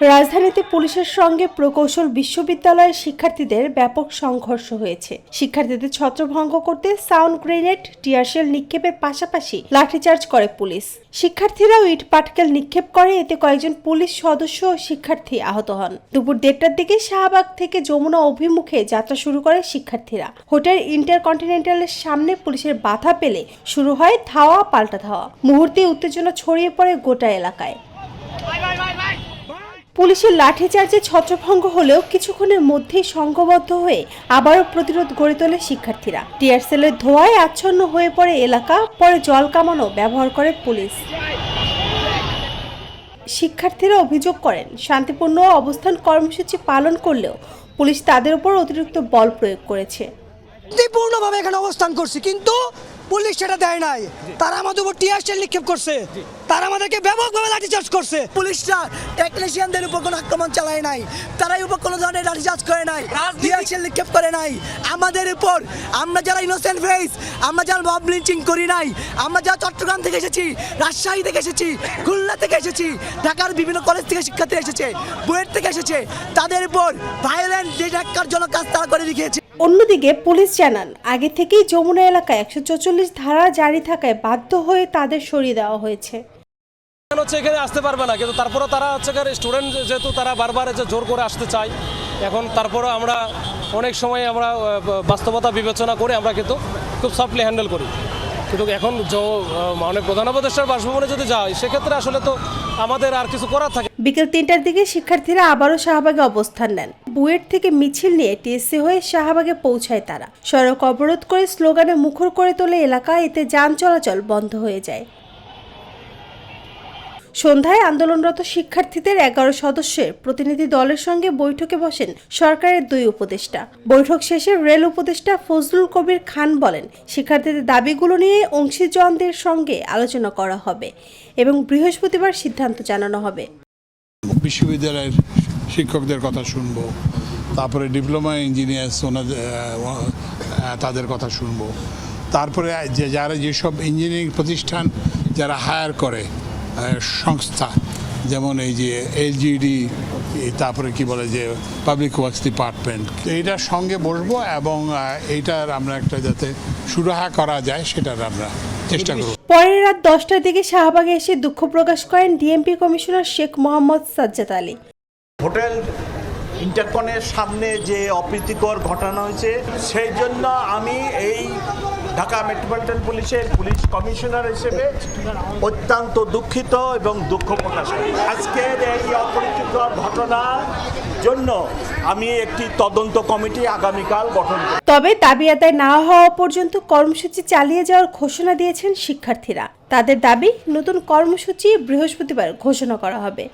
রাজধানীতে পুলিশের সঙ্গে প্রকৌশল বিশ্ববিদ্যালয়ের শিক্ষার্থীদের ব্যাপক সংঘর্ষ হয়েছে। শিক্ষার্থীদের ছত্রভঙ্গ করতে সাউন্ড গ্রেনেড টিয়ারশেল নিক্ষেপের পাশাপাশি লাঠিচার্জ করে পুলিশ। শিক্ষার্থীরাও ইট পাটকেল নিক্ষেপ করে, এতে কয়েকজন পুলিশ সদস্য ও শিক্ষার্থী আহত হন। দুপুর দেড়টার দিকে শাহবাগ থেকে যমুনা অভিমুখে যাত্রা শুরু করে শিক্ষার্থীরা। হোটেল ইন্টারকন্টিনেন্টালের সামনে পুলিশের বাধা পেলে শুরু হয় ধাওয়া, পাল্টা ধাওয়া। মুহূর্তে উত্তেজনা ছড়িয়ে পড়ে গোটা এলাকায়। পুলিশের লাঠিচার্জে ছত্রভঙ্গ হলেও কিছুক্ষণের মধ্যেই সংঘবদ্ধ হয়ে আবারও প্রতিরোধ গড়ে তোলে শিক্ষার্থীরা। টিয়ারসেলের ধোঁয়ায় আচ্ছন্ন হয়ে পড়ে এলাকা, পরে জল কামানো ব্যবহার করে পুলিশ। শিক্ষার্থীরা অভিযোগ করেন, শান্তিপূর্ণ অবস্থান কর্মসূচি পালন করলেও পুলিশ তাদের উপর অতিরিক্ত বল প্রয়োগ করেছে। শান্তিপূর্ণভাবে এখানে অবস্থান করছি, কিন্তু পুলিশ সেটা দেয় নাই। তারা আমাদের উপর টিয়ার শেল নিক্ষেপ করছে। তারা আমাদেরকে ব্যাপকভাবে লাঠিচার্জ করছে। পুলিশরা টেকনিশিয়ানদের উপর কোনো আক্রমণ চালায় নাই। তারাই উপর কোনো ধরনের লাঠিচার্জ করে নাই। টিয়ার শেল নিক্ষেপ করে নাই। আমাদের উপর আমরা যারা ইনোসেন্ট ফেস আমরা যারা মব লিঞ্চিং করি নাই আমরা যারা চট্টগ্রাম থেকে এসেছি রাজশাহী থেকে এসেছি খুলনা থেকে এসেছি ঢাকার বিভিন্ন কলেজ থেকে শিক্ষার্থী এসেছে বুয়েট থেকে এসেছে তাদের উপর ভায়োলেন্ট যে জন্য কাজ তারা করে দেখিয়েছে। অন্যদিকে পুলিশ জানান আগে থেকেই যমুনা এলাকায় একশো ধারা জারি থাকায় বাধ্য হয়ে তাদের সরিয়ে দেওয়া হয়েছে। হচ্ছে এখানে আসতে পারবে না কিন্তু তারপরে তারা হচ্ছে স্টুডেন্ট যেহেতু তারা বারবার যে জোর করে আসতে চায়। এখন তারপরে আমরা অনেক সময় আমরা বাস্তবতা বিবেচনা করে আমরা কিন্তু খুব সফটলি হ্যান্ডেল করি। কিন্তু এখন য- আহ, অনেক প্রধান উপদেষ্টার বাসভবনে যদি যাই সেক্ষেত্রে আসলে তো আমাদের আর কিছু করার থাকে। বিকেল তিনটার দিকে শিক্ষার্থীরা আবারও শাহবাগে অবস্থান নেন। বুয়েট থেকে মিছিল নিয়ে টিএসসি হয়ে শাহবাগে পৌঁছায় তারা। সড়ক অবরোধ করে স্লোগানে মুখর করে তোলে এলাকা, এতে যান চলাচল বন্ধ হয়ে যায়। সন্ধ্যায় আন্দোলনরত শিক্ষার্থীদের এগারো সদস্যের প্রতিনিধি দলের সঙ্গে বৈঠকে বসেন সরকারের দুই উপদেষ্টা। বৈঠক শেষে রেল উপদেষ্টা ফজলুল কবির খান বলেন, শিক্ষার্থীদের দাবিগুলো নিয়ে অংশীজনদের সঙ্গে আলোচনা করা হবে এবং বৃহস্পতিবার সিদ্ধান্ত জানানো হবে। বিশ্ববিদ্যালয়ের শিক্ষকদের কথা শুনব, তারপরে ডিপ্লোমা ইঞ্জিনিয়ার্স ওনাদের তাদের কথা শুনব। তারপরে যে যারা যেসব ইঞ্জিনিয়ারিং প্রতিষ্ঠান যারা হায়ার করে সংস্থা, যেমন এই যে এলজিডি তারপরে কি বলে যে পাবলিক ওয়ার্কস ডিপার্টমেন্ট, এইটার সঙ্গে বসবো এবং এইটার আমরা একটা যাতে সুরাহা করা যায়, সেটার আমরা চেষ্টা করব পরের রাত দশটার দিকে শাহবাগে এসে দুঃখ প্রকাশ করেন DMP commissioner Sheikh Mohammad Sajjad Ali. Hotel ইন্টারকনের সামনে যে অপ্রীতিকর ঘটনা হয়েছে সেই জন্য আমি এই ঢাকা মেট্রোপলিটন পুলিশের পুলিশ কমিশনার হিসেবে অত্যন্ত দুঃখিত এবং দুঃখ প্রকাশ করি। আজকের এই অপ্রীতিকর ঘটনার জন্য আমি একটি তদন্ত কমিটি আগামীকাল গঠন করব। তবে দাবি আদায় না হওয়া পর্যন্ত কর্মসূচি চালিয়ে যাওয়ার ঘোষণা দিয়েছেন শিক্ষার্থীরা। তাদের দাবি, নতুন কর্মসূচি বৃহস্পতিবার ঘোষণা করা হবে।